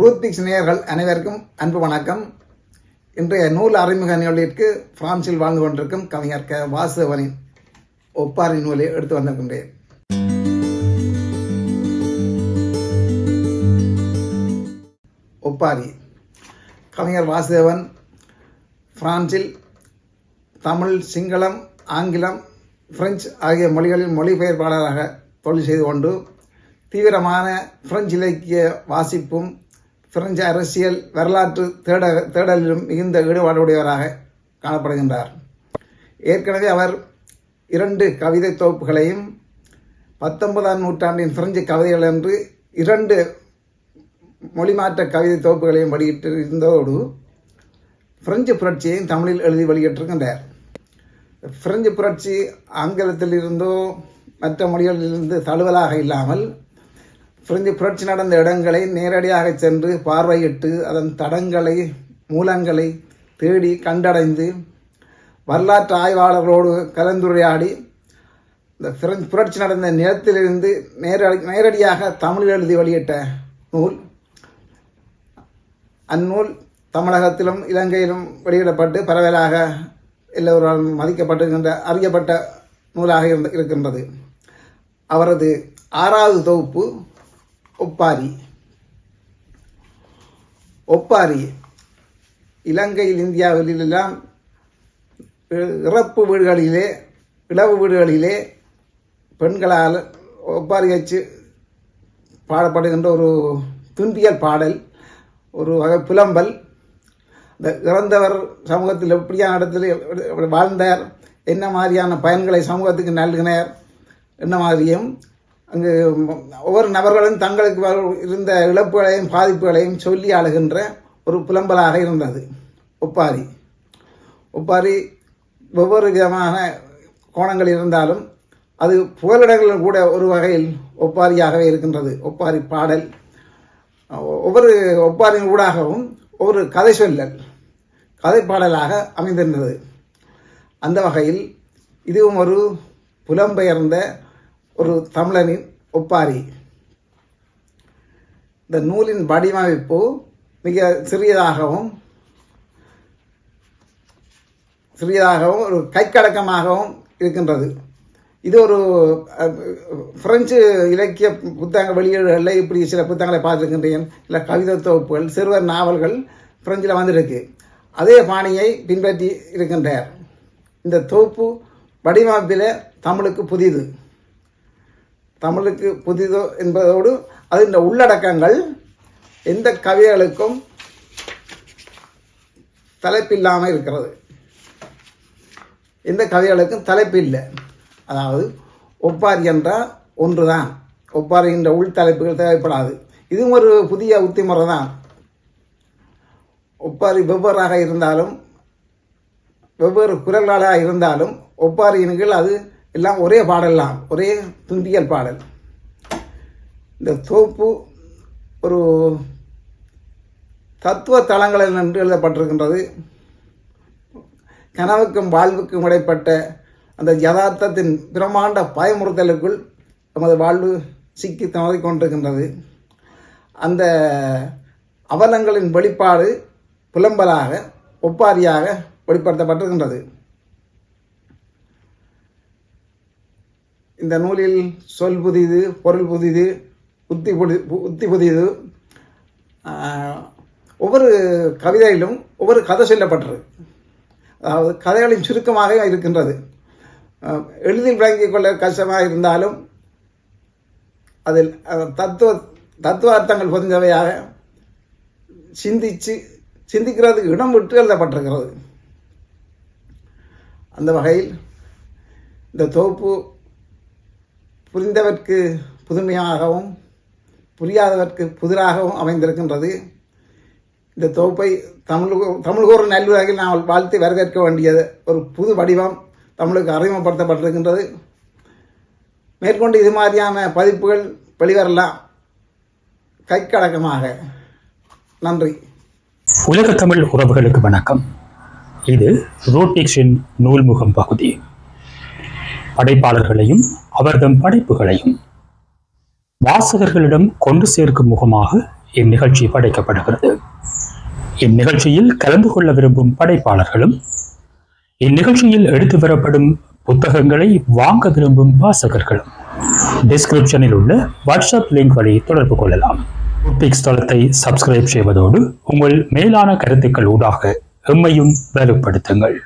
ரூத்பிக்ஸ் நேயர்கள் அனைவருக்கும் அன்பு வணக்கம். இன்றைய நூல் அறிமுக நிகழ்விற்கு பிரான்சில் வாழ்ந்து கொண்டிருக்கும் கவிஞர் க. வாசுதேவனின் ஒப்பாரி நூலை எடுத்து வந்திருக்கின்றேன். ஒப்பாரி. கவிஞர் வாசுதேவன் பிரான்சில் தமிழ் சிங்களம் ஆங்கிலம் பிரெஞ்சு ஆகிய மொழிகளில் மொழிபெயர்ப்பாளராக தொழில் செய்து கொண்டு தீவிரமான பிரெஞ்சு இலக்கிய வாசிப்பும் பிரெஞ்சு அரசியல் வரலாற்று தேட தேடலிலும் மிகுந்த ஈடுபாடுடையவராக காணப்படுகின்றார். ஏற்கனவே அவர் இரண்டு கவிதை தொகுப்புகளையும் பத்தொன்பதாம் நூற்றாண்டின் பிரெஞ்சு கவிதைகள் என்று இரண்டு மொழிமாற்ற கவிதை தொகுப்புகளையும் வெளியிட்டு இருந்ததோடு பிரெஞ்சு புரட்சியையும் தமிழில் எழுதி வெளியிட்டிருக்கின்றார். பிரெஞ்சு புரட்சி ஆங்கிலத்தில் இருந்தோ மற்ற மொழிகளிலிருந்து தழுவலாக இல்லாமல் பிரெஞ்சு புரட்சி நடந்த இடங்களை நேரடியாக சென்று பார்வையிட்டு அதன் தடங்களை மூலங்களை தேடி கண்டடைந்து வரலாற்று ஆய்வாளர்களோடு கலந்துரையாடி இந்த பிரெஞ்சு புரட்சி நடந்த நிலத்திலிருந்து நேரடி நேரடியாக தமிழில் எழுதி வெளியிட்ட நூல். அந்நூல் தமிழகத்திலும் இலங்கையிலும் வெளியிடப்பட்டு பரவலாக எல்லோராலும் மதிக்கப்பட்டிருக்கின்ற அறியப்பட்ட நூலாக இருந்த இருக்கின்றது. அவரது ஆறாவது தொகுப்பு ஒப்பாரி. ஒப்பாரி. இலங்கையில் இந்தியாவிலெல்லாம் இறப்பு வீடுகளிலே இளவு வீடுகளிலே பெண்களால் ஒப்பாரி வச்சு பாடப்படுகின்ற ஒரு துன்பியல் பாடல் ஒரு வகை புலம்பல். இந்த இறந்தவர் சமூகத்தில் எப்படியான இடத்துல வாழ்ந்தார் என்ன மாதிரியான பயன்களை சமூகத்துக்கு நல்கினார் என்ன மாதிரியும் அங்கு ஒவ்வொரு நபர்களும் தங்களுக்கு இருந்த இழப்புகளையும் பாதிப்புகளையும் சொல்லி அழுகின்ற ஒரு புலம்பலாக இருந்தது. ஒப்பாரி. ஒப்பாரி ஒவ்வொரு விதமான கோணங்கள் இருந்தாலும் அது புகலிடங்களில் கூட ஒரு வகையில் ஒப்பாரியாகவே இருக்கின்றது. ஒப்பாரி பாடல். ஒவ்வொரு ஒப்பாரின் ஊடாகவும் ஒவ்வொரு கதை சொல்லல் கதை பாடலாக அமைந்திருந்தது. அந்த வகையில் இதுவும் ஒரு புலம்பெயர்ந்த ஒரு தமிழனின் ஒப்பாரி. இந்த நூலின் வடிவமைப்பு மிக சிறியதாகவும் சிறியதாகவும் ஒரு கைக்கடக்கமாகவும் இருக்கின்றது. இது ஒரு பிரெஞ்சு இலக்கிய புத்தக வெளியீடுகளில் இப்படி சில புத்தகங்களை பார்த்துருக்கின்றேன். இல்லை கவிதை தொகுப்புகள் சிறுவர் நாவல்கள் பிரெஞ்சில் வந்திருக்கு. அதே பாணியை பின்பற்றி இருக்கின்றார். இந்த தொகுப்பு வடிவமைப்பில் தமிழுக்கு புதிது. தமிழுக்கு புதிதோ என்பதோடு அது இந்த உள்ளடக்கங்கள் எந்த கவிதைகளுக்கும் தலைப்பில்லாமல் இருக்கிறது. எந்த கவிதைகளுக்கும் தலைப்பு இல்லை அதாவது ஒப்பாரி என்றால் ஒன்று தான் ஒப்பாரி என்ற உள் தலைப்புகள் தேவைப்படாது. இதுவும் ஒரு புதிய உத்திமுறை தான். ஒப்பாரி வெவ்வேறாக இருந்தாலும் வெவ்வேறு குரல்களாக இருந்தாலும் ஒப்பாரியின் கீழ் அது எல்லாம் ஒரே பாடலாம் ஒரே துண்டியல் பாடல். இந்த தோப்பு ஒரு தத்துவ தளங்களில் நின்று எழுதப்பட்டிருக்கின்றது. கனவுக்கும் வாழ்வுக்கும் இடைப்பட்ட அந்த யதார்த்தத்தின் பிரமாண்ட பயமுறுத்தலுக்குள் நமது வாழ்வு சிக்கி தவறிக் கொண்டிருக்கின்றது. அந்த அவலங்களின் வெளிப்பாடு புலம்பலாக ஒப்பாரியாக வெளிப்படுத்தப்பட்டிருக்கின்றது. இந்த நூலில் சொல் புதிது பொருள் புதிது உத்தி புதி உத்தி புதிது ஒவ்வொரு கவிதையிலும் ஒவ்வொரு கதை சொல்லப்பட்டது. அதாவது கதைகளின் சுருக்கமாக இருக்கின்றது. எளிதில் விளங்கிக் கொள்ள கஷ்டமாக இருந்தாலும் அதில் தத்துவ தத்துவ தத்துவார்த்தங்கள் புரிஞ்சவையாக சிந்திச்சு சிந்திக்கிறதுக்கு இடம் விட்டு எழுதப்பட்டிருக்கிறது. அந்த வகையில் இந்த தொகுப்பு புரிந்தவர்க்கு புதுமையாகவும் புரியாதவர்க்கு புதிராகவும் அமைந்திருக்கின்றது. இந்த தொகுப்பை தமிழ் தமிழ்கோர் நல்லுலகில் நாம் வாழ்த்து வரவேற்க வேண்டியது ஒரு புது வடிவம் தமிழுக்கு அறிமுகப்படுத்தப்பட்டிருக்கின்றது. மேற்கொண்டு இது மாதிரியான பதிப்புகள் வெளிவரலாம். கைக்கடக்கமாக நன்றி. உலக தமிழ் உறவுகளுக்கு வணக்கம். இது ரூட்டிக்ஸின் நூல்முகம் பகுதி. படைப்பாளர்களையும் அவர்தம் படைப்புகளையும் வாசகர்களிடம் கொண்டு சேர்க்கும் முகமாக இந்நிகழ்ச்சி படைக்கப்படுகிறது. இந்நிகழ்ச்சியில் கலந்து கொள்ள விரும்பும் படைப்பாளர்களும் இந்நிகழ்ச்சியில் எடுத்து வரப்படும் புத்தகங்களை வாங்க விரும்பும் வாசகர்களும் டிஸ்கிரிப்ஷனில் உள்ள வாட்ஸ்அப் லிங்க் வழி தொடர்பு கொள்ளலாம். புக்பிக்ஸ் தளத்தை சப்ஸ்கிரைப் செய்வதோடு உங்கள் மேலான கருத்துக்கள் ஊடாக எம்மையும் வலுப்படுத்துங்கள்.